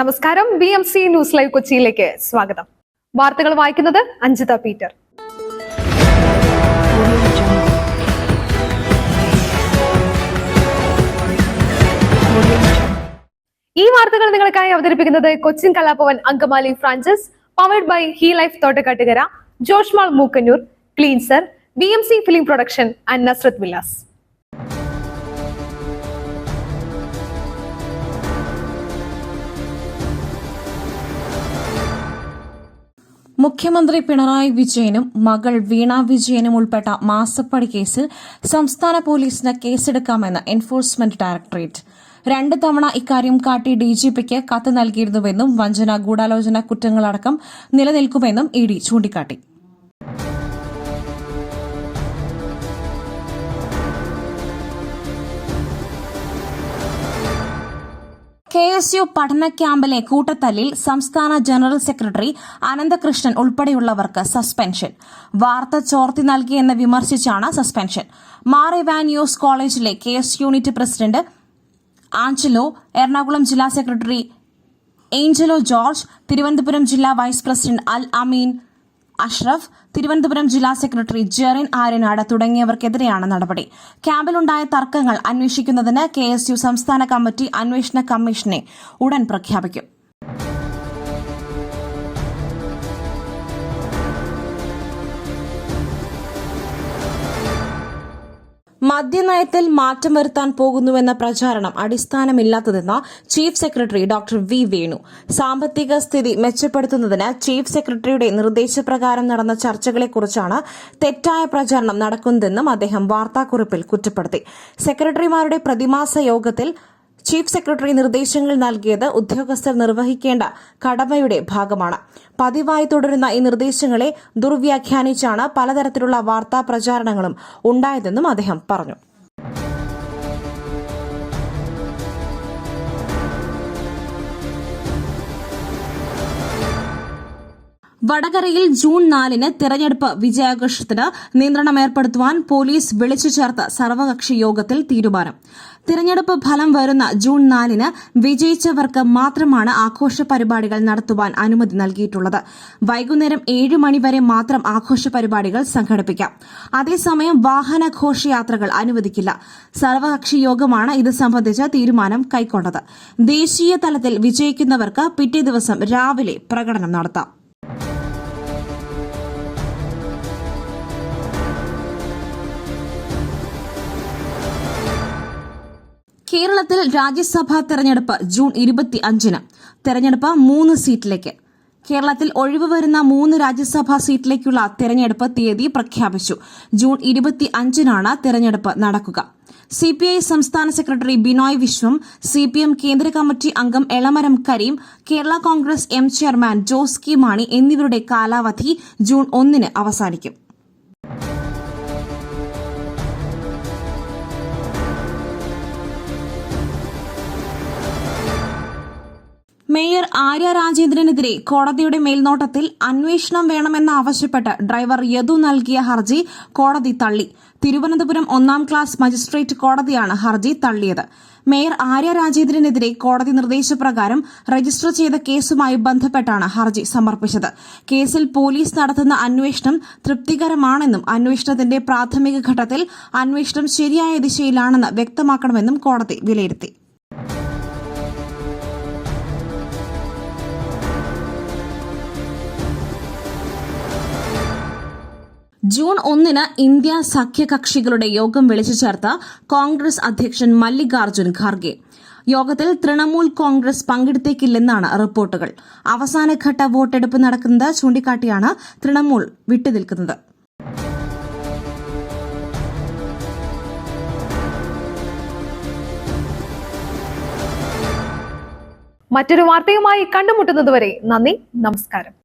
നമസ്കാരം. B M C news live കൊച്ചിയിലേക്ക് സ്വാഗതം. വാർത്തകൾ വായിക്കുന്നത് അഞ്ജിത പീറ്റർ. ഈ വാർത്തകൾ നിങ്ങൾക്കായി അവതരിപ്പിക്കുന്നത് Cochin Kalabhavan Angamaly Francis powered by he life Thottakkattukara Joshmal Mookkannoor cleanser B M C film production and Nazrath Vilas. മുഖ്യമന്ത്രി പിണറായി വിജയനും മകൾ വീണ വിജയനും ഉൾപ്പെട്ട മാസപ്പടി കേസിൽ സംസ്ഥാന പോലീസിന് കേസെടുക്കാമെന്ന് എൻഫോഴ്സ്മെന്റ് ഡയറക്ടറേറ്റ് രണ്ട് തവണ ഇക്കാര്യം കാട്ടി ഡിജിപിക്ക് കത്ത് നൽകിയിരുന്നുവെന്നും വഞ്ചന ഗൂഢാലോചന കുറ്റങ്ങളടക്കം നിലനിൽക്കുമെന്നും ഇ ഡി ചൂണ്ടിക്കാട്ടി. കെ എസ് യു പഠന ക്യാമ്പിലെ കൂട്ടത്തല്ലിൽ സംസ്ഥാന ജനറൽ സെക്രട്ടറി അനന്തകൃഷ്ണൻ ഉൾപ്പെടെയുള്ളവർക്ക് സസ്പെൻഷൻ. വാർത്ത ചോർത്തി നൽകിയെന്ന് വിമർശിച്ചാണ് സസ്പെൻഷൻ. മാറി കോളേജിലെ K S unit president Angelo Ernakulam ജില്ലാ സെക്രട്ടറി ഏഞ്ചലോ ജോർജ് തിരുവനന്തപുരം ജില്ലാ വൈസ് പ്രസിഡന്റ് അൽ അമീൻ അഷ്റഫ് തിരുവനന്തപുരം ജില്ലാ സെക്രട്ടറി ജെറിൻ ആര്യനാട് തുടങ്ങിയവർക്കെതിരെയാണ് നടപടി. ക്യാമ്പിലുണ്ടായ തർക്കങ്ങൾ അന്വേഷിക്കുന്നതിന് കെ സംസ്ഥാന കമ്മിറ്റി അന്വേഷണ കമ്മീഷനെ ഉടൻ പ്രഖ്യാപിക്കും. മദ്യനയത്തിൽ മാറ്റം വരുത്താൻ പോകുന്നുവെന്ന പ്രചാരണം അടിസ്ഥാനമില്ലാത്തതെന്ന chief secretary doctor V Venu. സാമ്പത്തിക സ്ഥിതി മെച്ചപ്പെടുത്തുന്നതിന് ചീഫ് സെക്രട്ടറിയുടെ നിർദ്ദേശപ്രകാരം നടന്ന ചർച്ചകളെക്കുറിച്ചാണ് തെറ്റായ പ്രചാരണം നടക്കുന്നതെന്നും അദ്ദേഹം വാർത്താക്കുറിപ്പിൽ കുറ്റപ്പെടുത്തി. സെക്രട്ടറിമാരുടെ പ്രതിമാസ യോഗത്തിൽ ചീഫ് സെക്രട്ടറി നിർദ്ദേശങ്ങൾ നൽകിയത് ഉദ്യോഗസ്ഥർ നിർവഹിക്കേണ്ട കടമയുടെ ഭാഗമാണ്. പതിവായി തുടരുന്ന ഈ നിർദ്ദേശങ്ങളെ ദുർവ്യാഖ്യാനിച്ചാണ് പലതരത്തിലുള്ള വാർത്താ പ്രചാരണങ്ങളും ഉണ്ടായതെന്നും അദ്ദേഹം പറഞ്ഞു. വടകരയിൽ ജൂൺ നാലിന് തിരഞ്ഞെടുപ്പ് വിജയാഘോഷത്തിന് നിയന്ത്രണം ഏർപ്പെടുത്തുവാൻ പോലീസ് വിളിച്ചു ചേർത്ത സർവകക്ഷി യോഗത്തിൽ തീരുമാനം. തിരഞ്ഞെടുപ്പ് ഫലം വരുന്ന ജൂൺ നാലിന് വിജയിച്ചവർക്ക് മാത്രമാണ് ആഘോഷ പരിപാടികൾ നടത്തുവാൻ അനുമതി നൽകിയിട്ടുള്ളത്. വൈകുന്നേരം ഏഴ് മണിവരെ മാത്രം ആഘോഷ പരിപാടികൾ സംഘടിപ്പിക്കാം. അതേസമയം വാഹന ഘോഷയാത്രകൾ അനുവദിക്കില്ല. സർവകക്ഷി യോഗമാണ് ഇത് സംബന്ധിച്ച തീരുമാനം കൈക്കൊണ്ടത്. ദേശീയ തലത്തിൽ വിജയിക്കുന്നവർക്ക് പിറ്റേ ദിവസം രാവിലെ പ്രകടനം നടത്താം. കേരളത്തിൽ രാജ്യസഭാ തെരഞ്ഞെടുപ്പ് ജൂൺ ഇരുപത്തി അഞ്ചിന് തെരഞ്ഞെടുപ്പ് മൂന്ന് സീറ്റിലേക്ക്. കേരളത്തിൽ ഒഴിവ് വരുന്ന മൂന്ന് രാജ്യസഭാ സീറ്റിലേക്കുള്ള തെരഞ്ഞെടുപ്പ് തീയതി പ്രഖ്യാപിച്ചു. ജൂൺ ഇരുപത്തി അഞ്ചിനാണ് തെരഞ്ഞെടുപ്പ് നടക്കുക. സിപിഐ സംസ്ഥാന സെക്രട്ടറി ബിനോയ് വിശ്വം സിപിഎം കേന്ദ്ര കമ്മിറ്റി അംഗം Elamaram Kareem Kerala Congress M chairman Jose K Mani എന്നിവരുടെ കാലാവധി ജൂൺ ഒന്നിന് അവസാനിക്കും. മേയർ ആര്യ രാജേന്ദ്രനെതിരെ കോടതിയുടെ മേൽനോട്ടത്തിൽ അന്വേഷണം വേണമെന്ന് ആവശ്യപ്പെട്ട് ഡ്രൈവർ യദു നൽകിയ ഹർജി കോടതി തള്ളി. തിരുവനന്തപുരം ഒന്നാം ക്ലാസ് മജിസ്ട്രേറ്റ് കോടതിയാണ് ഹർജി തള്ളിയത്. മേയർ ആര്യ രാജേന്ദ്രനെതിരെ കോടതി നിർദ്ദേശപ്രകാരം രജിസ്റ്റർ ചെയ്ത കേസുമായി ബന്ധപ്പെട്ടാണ് ഹർജി സമർപ്പിച്ചത്. കേസിൽ പോലീസ് നടത്തുന്ന അന്വേഷണം തൃപ്തികരമാണെന്നും അന്വേഷണത്തിന്റെ പ്രാഥമിക ഘട്ടത്തിൽ അന്വേഷണം ശരിയായ ദിശയിലാണെന്ന് വ്യക്തമാക്കണമെന്നും കോടതി വിലയിരുത്തി. ജൂൺ ഒന്നിന് ഇന്ത്യ സഖ്യകക്ഷികളുടെ യോഗം വിളിച്ചു ചേർത്ത കോൺഗ്രസ് അധ്യക്ഷൻ മല്ലികാർജുൻ ഖാർഗെ. യോഗത്തിൽ തൃണമൂൽ കോൺഗ്രസ് പങ്കെടുത്തേക്കില്ലെന്നാണ് റിപ്പോർട്ടുകൾ. അവസാനഘട്ട വോട്ടെടുപ്പ് നടക്കുന്നത് ചൂണ്ടിക്കാട്ടിയാണ് തൃണമൂൽ വിട്ടുനിൽക്കുന്നത്. മറ്റൊരു വാർത്തയുമായി കണ്ടുമുട്ടുന്നതുവരെ നന്ദി നമസ്കാരം.